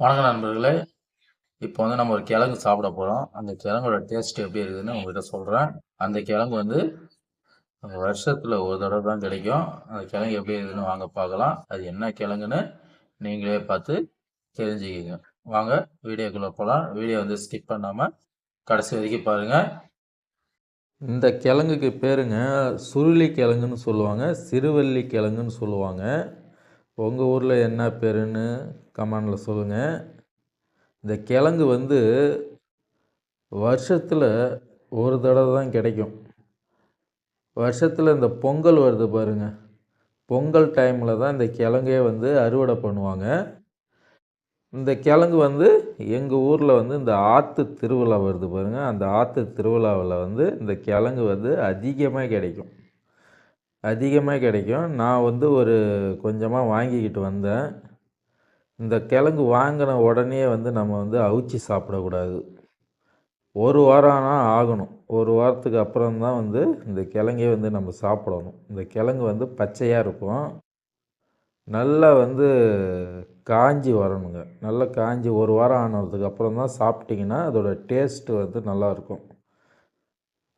வணக்கம் நண்பர்களே. இப்போ வந்து நம்ம ஒரு கிழங்கு சாப்பிட போகிறோம் அந்த கிழங்கோட டேஸ்ட் எப்படி இருக்குதுன்னு உங்கள்கிட்ட சொல்கிறேன் அந்த கிழங்கு வந்து வருஷத்தில் ஒரு தடவை தான் கிடைக்கும். அந்த கிழங்கு எப்படி இருக்குதுன்னு வாங்க பார்க்கலாம். அது என்ன கிழங்குன்னு நீங்களே பார்த்து தெரிஞ்சுக்கிங்க. வாங்க வீடியோக்குள்ளே போகலாம் வீடியோ வந்து ஸ்கிப் பண்ணாமல் கடைசி வரைக்கும் பாருங்கள் இந்த கிழங்குக்கு பேருங்க சுருளி கிழங்குன்னு சொல்லுவாங்க சிறுவள்ளி கிழங்குன்னு சொல்லுவாங்க. உங்கள் ஊரில் என்ன பேருன்னு கமெண்டில் சொல்லுங்கள் இந்த கிழங்கு வந்து வருஷத்தில் ஒரு தடவை தான் கிடைக்கும். வருஷத்தில் இந்த பொங்கல் வருது பாருங்கள் பொங்கல் டைமில் தான் இந்த கிழங்கே வந்து அறுவடை பண்ணுவாங்க. இந்த கிழங்கு வந்து எங்கள் ஊரில் வந்து இந்த ஆற்று திருவிழா வருது பாருங்கள் அந்த ஆற்று திருவிழாவில் வந்து இந்த கிழங்கு வந்து அதிகமாக கிடைக்கும். அதிகமாக கிடைக்கும். நான் வந்து ஒரு கொஞ்சமாக வாங்கிக்கிட்டு வந்தேன். இந்த கிழங்கு வாங்கின உடனே வந்து நம்ம வந்து அவிச்சு சாப்பிடக்கூடாது. ஒரு வாரம் ஆனால் ஆகணும். ஒரு வாரத்துக்கு அப்புறம் தான் வந்து இந்த கிழங்கே வந்து நம்ம சாப்பிடணும். இந்த கிழங்கு வந்து பச்சையாக இருக்கும். நல்லா வந்து காஞ்சி வரணுங்க. நல்லா காஞ்சி ஒரு வாரம் ஆனதுக்கு அப்புறம் தான் சாப்பிட்டிங்கன்னா அதோடய டேஸ்ட்டு வந்து நல்லாயிருக்கும்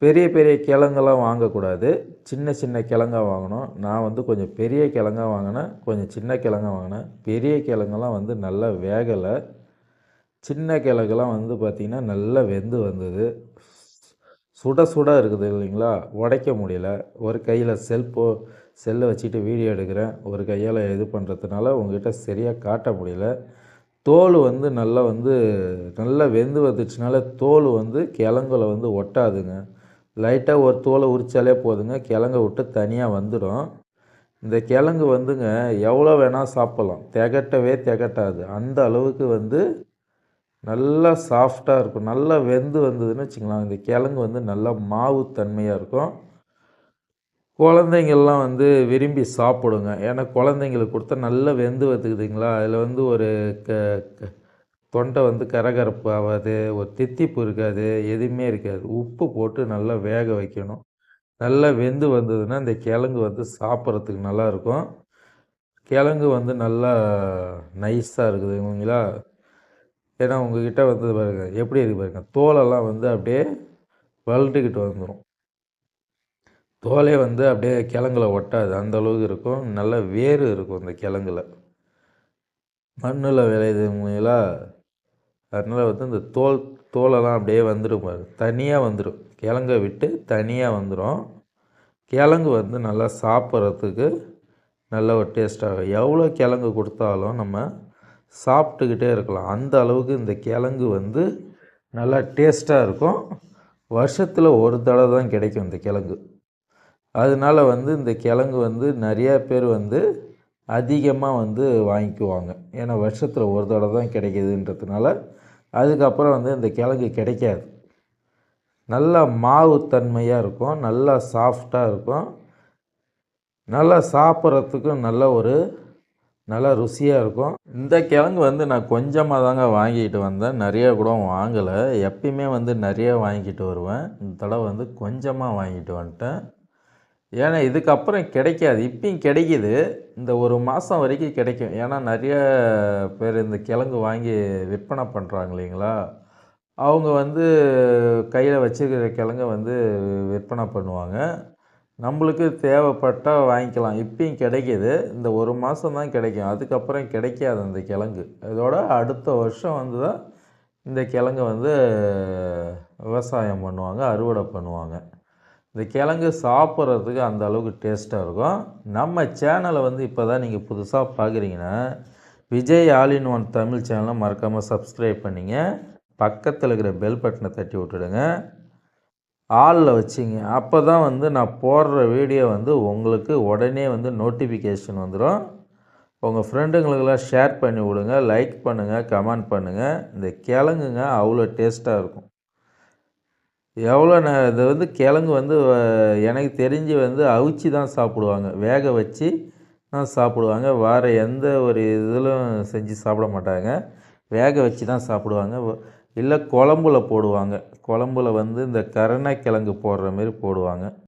பெரிய பெரிய கிழங்கெல்லாம் வாங்கக்கூடாது. சின்ன சின்ன கிழங்கா வாங்கணும். நான் வந்து கொஞ்சம் பெரிய கிழங்கா வாங்கினேன். கொஞ்சம் சின்ன கிழங்கா வாங்கினேன். பெரிய கிழங்கெல்லாம் வந்து நல்லா வேகலை. சின்ன கிழங்குலாம் வந்து பார்த்திங்கன்னா நல்லா வெந்து வந்தது. சுட சுட இருக்குது இல்லைங்களா? உடைக்க முடியல. ஒரு கையில் செல்ஃபோ செல்லை வச்சுட்டு வீடியோ எடுக்கிறேன். ஒரு கையால் இது பண்ணுறதுனால உங்ககிட்ட சரியாக காட்ட முடியல. தோல் வந்து நல்லா வந்து நல்லா வெந்து வந்துச்சுனால தோல் வந்து கிழங்குல வந்து ஒட்டாதுங்க. லைட்டாக ஒரு தோலை உரித்தாலே போதுங்க. கிழங்க விட்டு தனியாக வந்துடும். இந்த கிழங்கு வந்துங்க எவ்வளோ வேணால் சாப்பிட்லாம். திகட்டவே திகட்டாது. அந்த அளவுக்கு வந்து நல்லா சாஃப்டாக இருக்கும். நல்லா வெந்து வந்ததுன்னு வச்சுக்கலாம். இந்த கிழங்கு வந்து நல்லா மாவு தன்மையாக இருக்கும். குழந்தைங்கள்லாம் வந்து விரும்பி சாப்பிடுங்க. ஏன்னா குழந்தைங்களுக்கு கொடுத்தா நல்லா வெந்து வந்துக்குதுங்களா அதில் வந்து ஒரு க தொண்டை வந்து கரகரப்பு ஆகாது ஒரு தித்திப்பு இருக்காது எதுவுமே இருக்காது. உப்பு போட்டு நல்லா வேக வைக்கணும். நல்லா வெந்து வந்ததுன்னா இந்த கிழங்கு வந்து சாப்பிட்றதுக்கு நல்லாயிருக்கும். கிழங்கு வந்து நல்லா நைஸாக இருக்குதுங்களா ஏன்னா உங்ககிட்ட வந்து பாருங்க எப்படி இருக்குது பாருங்க தோலெல்லாம் வந்து அப்படியே வளர்ந்துக்கிட்டு வந்துடும் தோலே வந்து அப்படியே கிழங்குல ஒட்டாது அந்த அளவுக்கு இருக்கும். நல்ல வேறு இருக்கும் அந்த கிழங்குல. மண்ணில் விளையுதுங்களா அதனால் வந்து இந்த தோல் தோலெல்லாம் அப்படியே வந்துடும் பாரு. தனியாக வந்துடும் கிழங்க விட்டு தனியாக வந்துடும் கிழங்கு வந்து நல்லா சாப்பிட்றதுக்கு நல்ல ஒரு டேஸ்ட்டாக எவ்வளோ கிழங்கு கொடுத்தாலும் நம்ம சாப்பிட்டுக்கிட்டே இருக்கலாம். அந்த அளவுக்கு இந்த கிழங்கு வந்து நல்லா டேஸ்ட்டாக இருக்கும். வருஷத்தில் ஒரு தடவை தான் கிடைக்கும் இந்த கிழங்கு. அதனால் வந்து இந்த கிழங்கு வந்து நிறையா பேர் வந்து அதிகமாக வந்து வாங்கிக்குவாங்க. ஏன்னா வருஷத்தில் ஒரு தடவை தான் கிடைக்கிதுன்றதுனால அதுக்கப்புறம் வந்து இந்த கிழங்கு கிடைக்காது. நல்லா மாவு தன்மையாக இருக்கும். நல்லா சாஃப்டாக இருக்கும். நல்லா சாப்பிட்றதுக்கும் நல்ல ஒரு நல்லா ருசியாக இருக்கும். இந்த கிழங்கு வந்து நான் கொஞ்சமாக தாங்க வாங்கிட்டு வந்தேன். நிறைய கூட வாங்கலை. எப்பயுமே வந்து நிறைய வாங்கிட்டு வருவேன். இந்த தடவை வந்து கொஞ்சமாக வாங்கிட்டு வந்துட்டேன். ஏன்னா இதுக்கப்புறம் கிடைக்காது. இப்பயும் கிடைக்கிது. இந்த ஒரு மாதம் வரைக்கும் கிடைக்கும். ஏன்னா நிறைய பேர் இந்த கிழங்கு வாங்கி விற்பனை பண்ணுறாங்க இல்லைங்களா? அவங்க வந்து கையில் வச்சுருக்கிற கிழங்கை வந்து விற்பனை பண்ணுவாங்க. நம்மளுக்கு தேவைப்பட்டால் வாங்கிக்கலாம். இப்பயும் கிடைக்கிது. இந்த ஒரு மாதம் தான் கிடைக்கும். அதுக்கப்புறம் கிடைக்காது அந்த கிழங்கு. இதோட அடுத்த வருஷம் வந்து தான் இந்த கிழங்கு வந்து விவசாயம் பண்ணுவாங்க அறுவடை பண்ணுவாங்க. இந்த கிழங்கு சாப்பிட்றதுக்கு அந்த அளவுக்கு டேஸ்ட்டாக இருக்கும். நம்ம சேனலை வந்து இப்போ தான் நீங்கள் புதுசாக பார்க்குறீங்கன்னா Vijay all in one Tamil சேனலை மறக்காமல் சப்ஸ்கிரைப் பண்ணிங்க. பக்கத்தில் இருக்கிற பெல் பட்டனை தட்டி விட்டுடுங்க. ஆளில் வச்சிங்க. அப்போ தான் வந்து நான் போடுற வீடியோ வந்து உங்களுக்கு உடனே வந்து நோட்டிஃபிகேஷன் வந்துடும் உங்கள் ஃப்ரெண்டுங்களுக்கெல்லாம் ஷேர் பண்ணி விடுங்க லைக் பண்ணுங்கள் கமெண்ட் பண்ணுங்கள் இந்த கிழங்குங்க அவ்வளோ டேஸ்ட்டாக இருக்கும். எவ்வளோ நே இது வந்து கிழங்கு வந்து எனக்கு தெரிஞ்சு வந்து அவிச்சு தான் சாப்பிடுவாங்க. வேக வச்சு தான் சாப்பிடுவாங்க. வேறு எந்த ஒரு இதிலும் செஞ்சு சாப்பிட மாட்டாங்க. வேக வச்சு தான் சாப்பிடுவாங்க. இல்லை குழம்புல போடுவாங்க. குழம்புல வந்து இந்த கருணக்கிழங்கு போடுற மாரி போடுவாங்க.